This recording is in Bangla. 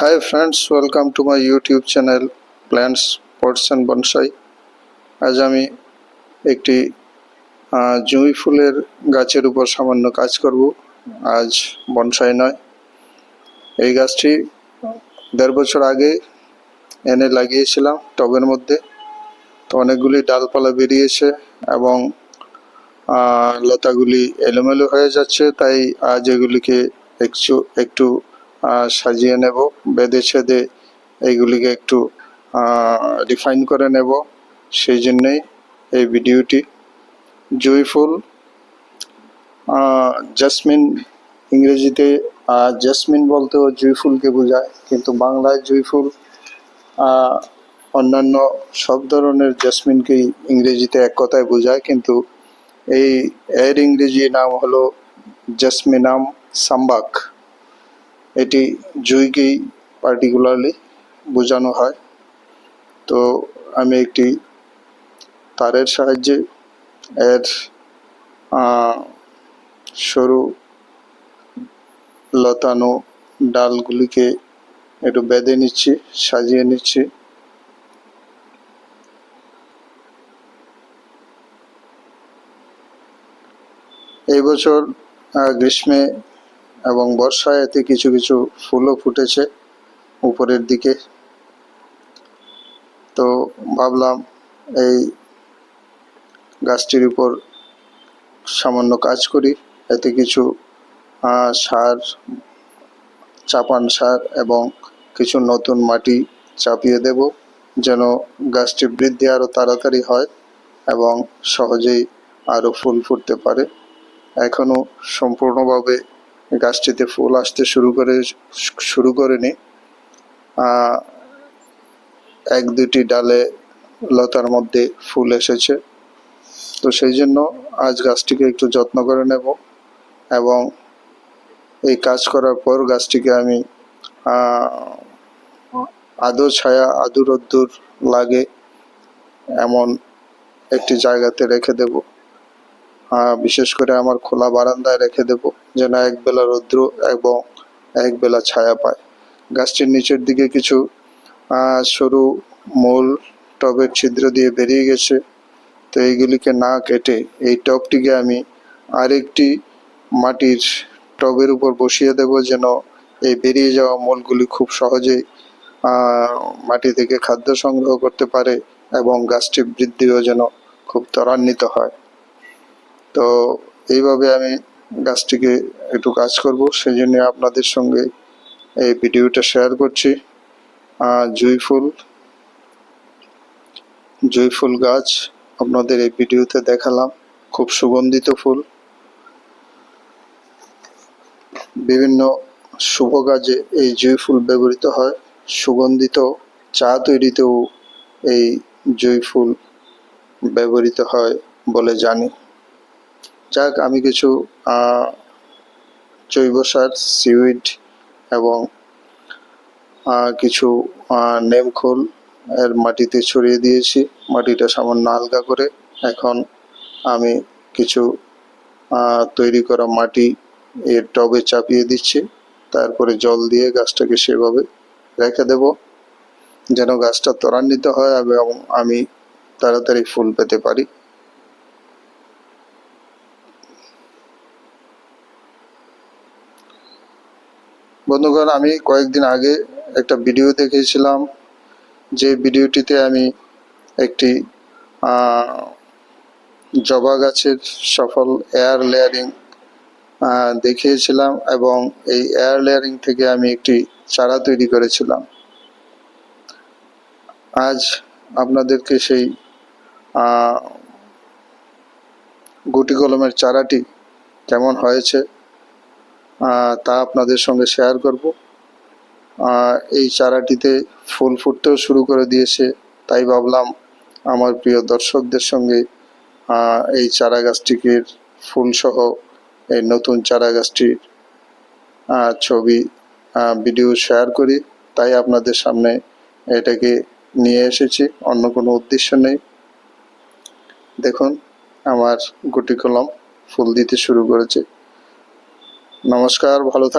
Hi friends, welcome to my YouTube channel Plants, Pots and Bonsai. আজ আমি একটি জুঁই ফুলের গাছের উপর সামান্য কাজ করব। আজ বনসাই নয়। এই গাছটি দেড় বছর আগে এনে লাগিয়েছিলাম টবের মধ্যে। তো অনেকগুলি ডালপালা বেরিয়েছে এবং লতাগুলি এলোমেলো হয়ে যাচ্ছে তাই আজ এগুলিকে একটু একটু সাজিয়ে নেব, বেঁধে ছেদে এইগুলিকে একটু রিফাইন করে নেব। সেই জন্যই এই ভিডিওটি জুঁই ফুল জাসমিন ইংরেজিতে জেসমিন বলতেও জুঁই ফুলকে বোঝায়, কিন্তু বাংলায় জুঁই ফুল অন্যান্য সব ধরনের জেসমিনকেই ইংরেজিতে এক কথায় বোঝায়, কিন্তু এই, এর ইংরেজি নাম হলো জেসমিনাম সাম্বাক। এটি জুঁইকেই পার্টিকুলারলি বোঝানো হয়। তো আমি একটি তারের সাহায্যে এর সরু লতানো ডালগুলিকে একটু বেঁধে নিচ্ছি, সাজিয়ে নিচ্ছি। এই বছর গ্রীষ্মে এবং বর্ষায় এতে কিছু কিছু ফুলও ফুটেছে উপরের দিকে। তো ভাবলাম এই গাছটির উপর সামান্য কাজ করি। এতে কিছু সার, চাপান সার এবং কিছু নতুন মাটি চাপিয়ে দেব যেন গাছটি বৃদ্ধি আরও তাড়াতাড়ি হয় এবং সহজেই আরও ফুল ফুটতে পারে। এখনও সম্পূর্ণভাবে গাছটিতে ফুল আসতে শুরু করে, শুরু করেনি। এক দুটি ডালে লতার মধ্যে ফুল এসেছে। তো সেই জন্য আজ গাছটিকে একটু যত্ন করে নেব এবং এই কাজ করার পর গাছটিকে আমি আদো ছায়া, আদু রোদ্দুর লাগে এমন একটি জায়গাতে রেখে দেব। বিশেষ করে আমার খোলা বারান্দায় রেখে দেব যেন এক বেলা রৌদ্র এবং এক বেলা ছায়া পায়। গাছটির নিচের দিকে কিছু সরু মূল টবের ছিদ্র দিয়ে বেরিয়ে গেছে। তো এইগুলিকে না কেটে এই টবটিকে আমি আরেকটি মাটির টবের উপর বসিয়ে দেব যেন এই বেরিয়ে যাওয়া মূলগুলি খুব সহজেই মাটি থেকে খাদ্য সংগ্রহ করতে পারে এবং গাছটি বৃদ্ধিও যেন খুব ত্বরান্বিত হয়। তো এইভাবে আমি গাছটিকে একটু কাজ করব সেই জন্য আপনাদের সঙ্গে এই ভিডিওটা শেয়ার করছি। জুঁই ফুল জুঁই ফুল গাছ আপনাদের এই ভিডিওতে দেখালাম, খুব সুগন্ধিত ফুল। বিভিন্ন শুভ কাজে এই জুঁই ফুল ব্যবহৃত হয়। সুগন্ধিত চা তৈরিতেও এই জুঁই ফুল ব্যবহৃত হয় বলে জানি। যাক, আমি কিছু জৈব সার, সিউইড এবং কিছু নেমখোল এর মাটিতে ছড়িয়ে দিয়েছি। মাটিটা সামান্য হালকা করে এখন আমি কিছু তৈরি করা মাটি এর টবে চাপিয়ে দিচ্ছি। তারপরে জল দিয়ে গাছটাকে সেভাবে রেখে দেব, যেন গাছটা ত্বরান্বিত হয় এবং আমি তাড়াতাড়ি ফুল পেতে পারি। বন্ধুগণ, আমি কয়েকদিন আগে একটা ভিডিও দেখেছিলাম। যে ভিডিওটিতে আমি একটি জবা গাছের সফল এয়ার লেয়ারিং দেখিয়েছিলাম এবং এই এয়ার লেয়ারিং থেকে আমি একটি চারা তৈরি করেছিলাম। আজ আপনাদেরকে সেই গুটি কলমের চারাটি কেমন হয়েছে তা আপনাদের সঙ্গে শেয়ার করব। এই চারাটিতে ফুল ফুটতেও শুরু করে দিয়েছে। তাই ভাবলাম আমার প্রিয় দর্শকদের সঙ্গে এই চারা গাছটিকে ফুল সহ এই নতুন চারা গাছটির ছবি ভিডিও শেয়ার করি। তাই আপনাদের সামনে এটাকে নিয়ে এসেছি। অন্য কোনো উদ্দেশ্য নেই। দেখুন, আমার গুটি কলম ফুল দিতে শুরু করেছে। নমস্কার ভালো থাক